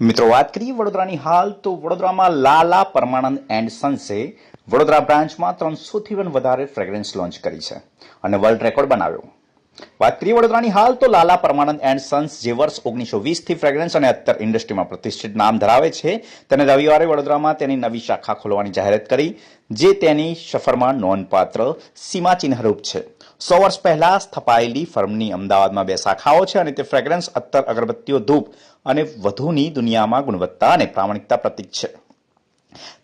મિત્રો, વાત કરીએ વડોદરાની હાલ, તો વડોદરામાં લાલા પરમાનંદ એન્ડ સન્સે વડોદરા બ્રાન્ચમાં ત્રણસોથી પણ વધારે ફ્રેગ્રન્સ લોન્ચ કરી છે અને વર્લ્ડ રેકોર્ડ બનાવ્યો. વાત કરીએ વડોદરાની હાલ, તો લાલા પરમાનંદ એન્ડ સન્સ જે વર્ષ ઓગણીસો વીસથી ફ્રેગ્રન્સ અને અત્તર ઇન્ડસ્ટ્રીમાં પ્રતિષ્ઠિત નામ ધરાવે છે, તેને રવિવારે વડોદરામાં તેની નવી શાખા ખોલવાની જાહેરાત કરી. જે તેની સફરમાં નોંધપાત્ર સીમાચિહ્નરૂપ છે. સો વર્ષ પહેલા સ્થપાયેલી ફર્મની અમદાવાદમાં બે શાખાઓ છે અને તે ફ્રેગ્રન્સ અત્તર અગરબત્તીઓ, ધૂપ અને વધુની દુનિયામાં ગુણવત્તા અને પ્રામાણિકતા પ્રતીક છે.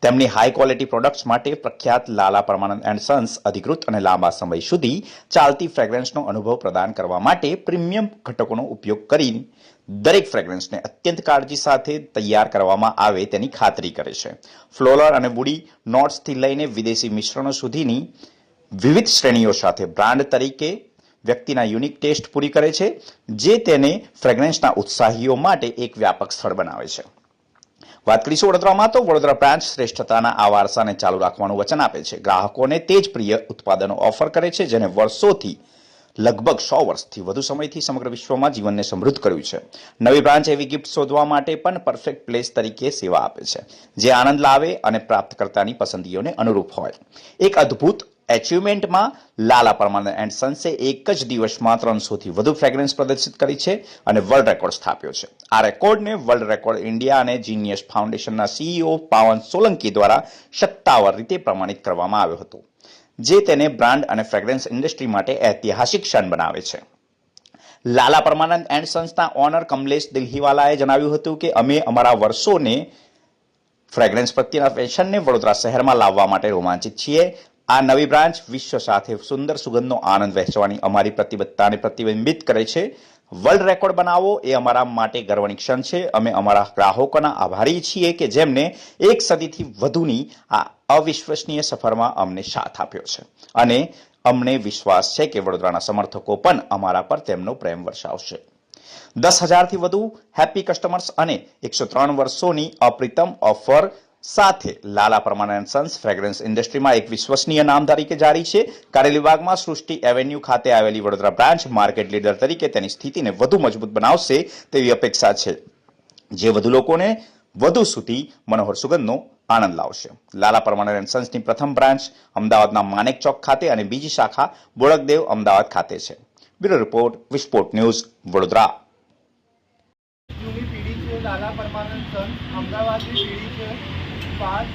તેમની હાઈ ક્વોલિટી પ્રોડક્ટ્સ માટે પ્રખ્યાત લાલા પરમાનંદ એન્ડ સન્સ અધિકૃત અને લાંબા સમય સુધી ચાલતી ફ્રેગ્રન્સનો અનુભવ પ્રદાન કરવા માટે પ્રીમિયમ ઘટકોનો ઉપયોગ કરી દરેક ફ્રેગ્રન્સને અત્યંત કાળજી સાથે તૈયાર કરવામાં આવે તેની ખાતરી કરે છે. ફ્લોલર અને વુડી નોટ્સથી લઈને વિદેશી મિશ્રણો સુધીની વિવિધ શ્રેણીઓ સાથે બ્રાન્ડ તરીકે વ્યક્તિના યુનિક ટેસ્ટ પૂરી કરે છે, જે તેને ફ્રેગ્રન્સના ઉત્સાહીઓ માટે એક વ્યાપક સ્થળ બનાવે છે. વાત કરીશું વડોદરામાં તો વડોદરા બ્રાન્ચ શ્રેષ્ઠતાના આ વારસાને ચાલુ રાખવાનું વચન આપે છે. ગ્રાહકોને તે જ પ્રિય ઉત્પાદનો ઓફર કરે છે, જેને વર્ષોથી, લગભગ સો વર્ષથી વધુ સમયથી સમગ્ર વિશ્વમાં જીવનને સમૃદ્ધ કર્યું છે. નવી બ્રાન્ચ એવી ગિફ્ટ શોધવા માટે પણ પરફેક્ટ પ્લેસ તરીકે સેવા આપે છે, જે આનંદ લાવે અને પ્રાપ્તકર્તાની પસંદગીઓને અનુરૂપ હોય. એક અદ્ભુત એચિવમેન્ટમાં લાલા પરમાનંદ એન્ડ સન્સે એક જ દિવસમાં ત્રણસોથી વધુ ફ્રેગ્રન્સ પ્રદર્શિત કરી છે અને વર્લ્ડ રેકોર્ડ સ્થાપ્યો છે. આ રેકોર્ડને વર્લ્ડ રેકોર્ડ ઇન્ડિયા અને જીનિયસ ફાઉન્ડેશનના સીઈઓ પાવન સોલંકી દ્વારા સત્તાવાર રીતે પ્રમાણિત કરવામાં આવ્યો હતો, જે તેને બ્રાન્ડ અને ફ્રેગ્રન્સ ઇન્ડસ્ટ્રી માટે ઐતિહાસિક ક્ષણ બનાવે છે. લાલા પરમાનંદ એન્ડ સન્સના ઓનર કમલેશ દિલ્હીવાલાએ જણાવ્યું હતું કે, અમે અમારા વર્ષોને ફ્રેગ્રન્સ પ્રત્યેના ફેશનને વડોદરા શહેરમાં લાવવા માટે રોમાંચિત છીએ. આ નવી બ્રાન્ચ વિશ્વ સાથે સુંદર સુગંધનો આનંદ વહેંચવાની અમારી પ્રતિબદ્ધતાને પ્રતિબિંબિત કરે છે. વર્લ્ડ રેકોર્ડ બનાવવો એ અમારા માટે ગર્વની ક્ષણ છે. અમે અમારા ગ્રાહકોના આભારી છીએ કે જેમને એક સદીથી વધુની આ અવિશ્વસનીય સફરમાં અમને સાથ આપ્યો છે. અને અમને વિશ્વાસ છે કે વડોદરાના સમર્થકો પણ અમારા પર તેમનો પ્રેમ વર્ષાવશે. દસ હજારથી વધુ હેપી કસ્ટમર્સ અને એકસો ત્રણ વર્ષોની અપ્રિતમ ઓફર સાથે લાલા પરમાનન્ટ સન્સ ફ્રેગ્રન્સ ઇન્ડસ્ટ્રીમાં એક વિશ્વસનીય નામ તરીકે જારી છે. કારેલી વિભાગમાં સૃષ્ટિ એવેન્યુ ખાતે આવેલી વડોદરા બ્રાન્ચ માર્કેટ લીડર તરીકે તેની સ્થિતિને વધુ મજબૂત બનાવશે તેવી અપેક્ષા છે. જે વધુ લોકોને વધુ સુધી મનોહર સુગંધનો આનંદ લાવશે. લાલા પરમાનન્ટ સન્સની પ્રથમ બ્રાન્ચ અમદાવાદના માનેક ચોક ખાતે અને બીજી શાખા બોળકદેવ અમદાવાદ ખાતે છે. Bureau report, Visphot news, Vadodara. Lala Parmanand sons. અમદાવાદની પેઢી છે પાંચ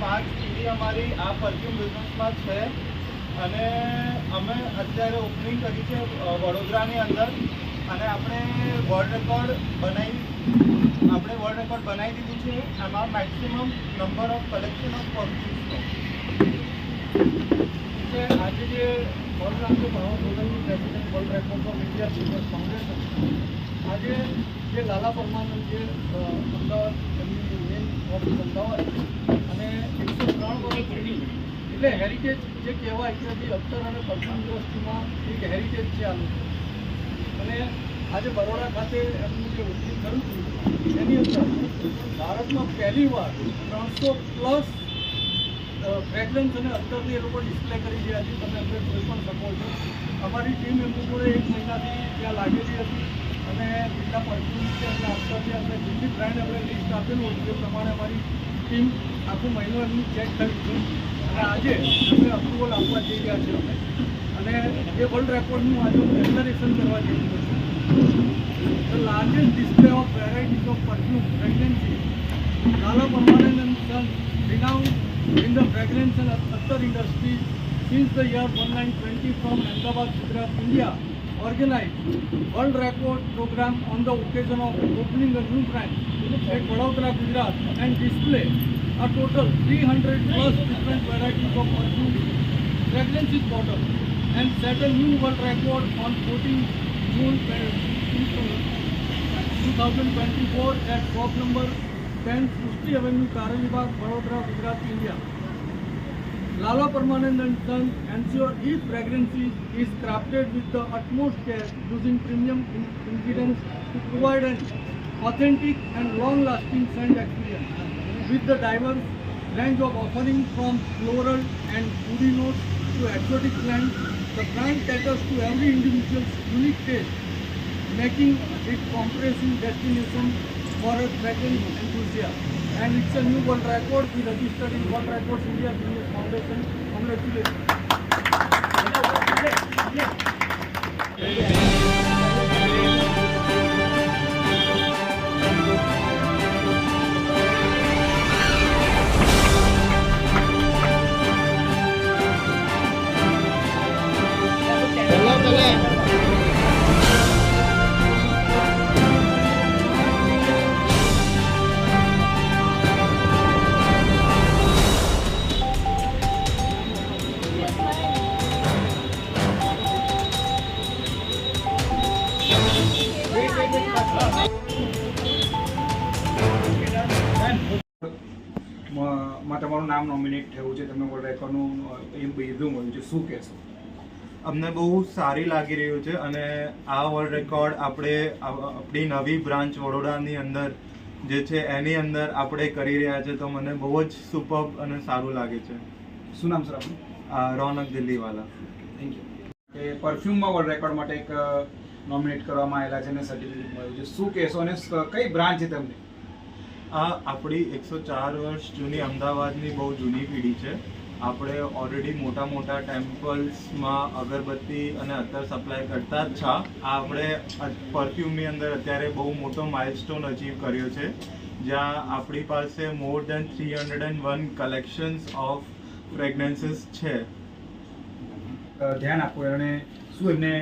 પાંચ ટીવી અમારી આ પરફ્યુમ બિઝનેસમાં છે. અને અમે અત્યારે ઓપનિંગ કરી છે વડોદરાની અંદર. અને આપણે વર્લ્ડ રેકોર્ડ બનાવી, આપણે વર્લ્ડ રેકોર્ડ બનાવી દીધું છે. એમાં maximum number of collection of પરફ્યુમ્સનો આજે જે વર્લ્ડ રાષ્ટ્ર ભાવ president world record of India business foundation આજે જે લાલા પરમાનંદ જે અમદાવાદ અમદાવાદ છે અને એકસો ત્રણ વર્ષ જૂની એટલે હેરિટેજ જે કહેવાય કે અત્તર અને પરફ્યુમ ઇન્ડસ્ટ્રીમાં એક હેરિટેજ છે આ અને આજે બરોડા ખાતે એમનું જે ઓપનિંગ કર્યું હતું, એની અંદર ભારતમાં પહેલી વાર ત્રણસો પ્લસ ફ્રેગ્રન્સ અને અત્તરની એ લોકો ડિસ્પ્લે કરી છે. તમે અંદર જોઈ પણ શકો છો અમારી ટીમ એમની જોડે એક મહિનાથી ત્યાં લાગેલી હતી. અને જેટલા પરફ્યુમ છે અને અત્તરની આપણે જેટલી બ્રાન્ડ આપણે લિસ્ટ આપેલું હતું એ પ્રમાણે અમારી ટીમ આખો મહિનો એમની ચેક કરી છે અને આજે અમે અપ્રુવલ આપવા જઈ રહ્યા છે અમે અને એ વર્લ્ડ રેકોર્ડનું આજે ડિક્લેરેશન કરવા જઈ રહ્યો છું the largest display of varieties of perfume fragrances. Lala Permanent and Sons, renowned in the fragrance and attar industry since the year 1920 from Ahmedabad, Gujarat, India, organized world record program on the occasion of opening a new branch at Vadodara, Gujarat and display a total 300 plus different varieties of perfume fragrances bottle and set a new world record on 14 June 2024 at shop number 10 Srushti Avenue, Karalibag, Vadodara, Gujarat, India. Lala Permanent Sons ensure each fragrance is, crafted with the utmost care using premium ingredients to provide an authentic and long-lasting scent experience. With the diverse range of offerings from floral and woody notes to exotic blends, the brand caters to every individual's unique taste, making it comprehensive destination for a fragrance enthusiast. And it's a new world record. We registered in World Records India Business Foundation. Congratulations. થયું છે તમે world રેકોર્ડનું એમ બીજું મળ્યું છે. શું કહેશો? અમને બહુ સારી લાગી રહ્યું છે અને આ વર્લ્ડ રેકોર્ડ આપણે આપણી નવી બ્રાન્ચ વડોદરાની અંદર જે છે એની અંદર આપણે કરી રહ્યા છે તો મને બહુ જ સુપર અને સારું લાગે છે. શું નામ સર આપણું રોનક દિલ્હીવાલા. થેન્ક યુ કે પરફ્યુમમાં વર્લ્ડ રેકોર્ડ માટે એક નોમિનેટ કરવામાં આવેલા છે અને સર્ટિફિકેટ મળ્યું છે. શું કહેશો અને કઈ બ્રાન્ચ છે તમને? આ આપણી એકસો ચાર વર્ષ જૂની અમદાવાદની બહુ જૂની પેઢી છે. આપણે ઓલરેડી મોટા મોટા ટેમ્પલ્સમાં અગરબત્તી અને અત્તર સપ્લાય કરતા જ છા. આ આપણે પરફ્યુમની અંદર અત્યારે બહુ મોટો માઇલસ્ટોન અચીવ કર્યો છે. જ્યાં આપણી પાસે more than three hundred and one collections of fragrances છે. ધ્યાન આપો એણે શું એમને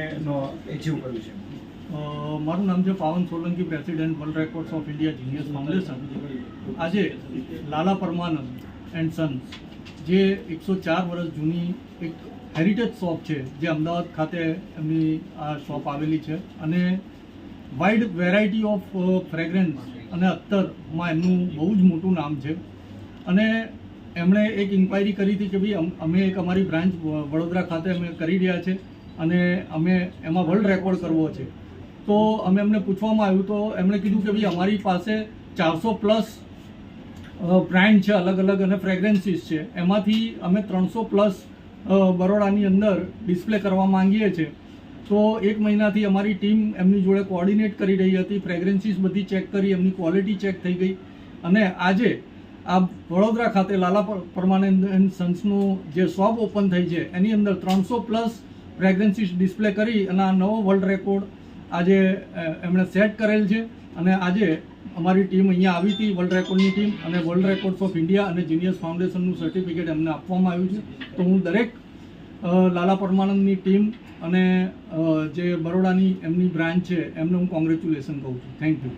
એચીવ કર્યું છે? મારું નામ છે Pavan Solanki president world records of India genius foundation આજે લાલા પરમાનંદ એન્ડ સન્સ જે એકસો ચાર વર્ષ જૂની એક હેરિટેજ શોપ છે, જે અમદાવાદ ખાતે એમની આ શોપ આવેલી છે. અને વાઇડ વેરાયટી ઓફ ફ્રેગ્રન્સ અને અત્તરમાં એમનું બહુ જ મોટું નામ છે. અને એમણે એક ઇન્ક્વાયરી કરી હતી કે ભાઈ અમે એક અમારી બ્રાન્ચ વડોદરા ખાતે અમે કરી રહ્યા છે. અને અમે એમાં વર્લ્ડ રેકોર્ડ કરવો છે. તો અમે એમને પૂછવામાં આવ્યું તો એમણે કીધું કે ભાઈ અમારી પાસે ચારસો પ્લસ બ્રાન્ડ છે, અલગ અલગ અને ફ્રેગ્રન્સીસ છે. એમાંથી અમે ત્રણસો પ્લસ બરોડાની અંદર ડિસ્પ્લે કરવા માંગીએ છીએ. તો એક મહિનાથી અમારી ટીમ એમની જોડે કોઓર્ડિનેટ કરી રહી હતી ફ્રેગ્રન્સીસ બધી ચેક કરી, એમની ક્વોલિટી ચેક થઈ ગઈ. અને આજે આ વડોદરા ખાતે લાલા પર- પરમાનંદ એન્ડ સન્સનું જે શોપ ઓપન થઈ છે, એની અંદર ત્રણસો પ્લસ ફ્રેગ્રન્સીસ ડિસ્પ્લે કરી અને આ નવો વર્લ્ડ રેકોર્ડ આજે એમણે સેટ કરેલ છે અને આજે અમારી ટીમ અહીંયા આવી હતી વર્લ્ડ રેકોર્ડની ટીમ અને વર્લ્ડ રેકોર્ડ્સ ઓફ ઇન્ડિયા અને જીનિયસ ફાઉન્ડેશનનું સર્ટિફિકેટ એમને આપવામાં આવ્યું છે. તો હું દરેક લાલા પરમાનંદની ટીમ અને જે બરોડાની એમની બ્રાન્ચ છે, એમને હું કોંગ્રેચ્યુલેશન કહું છું. Thank you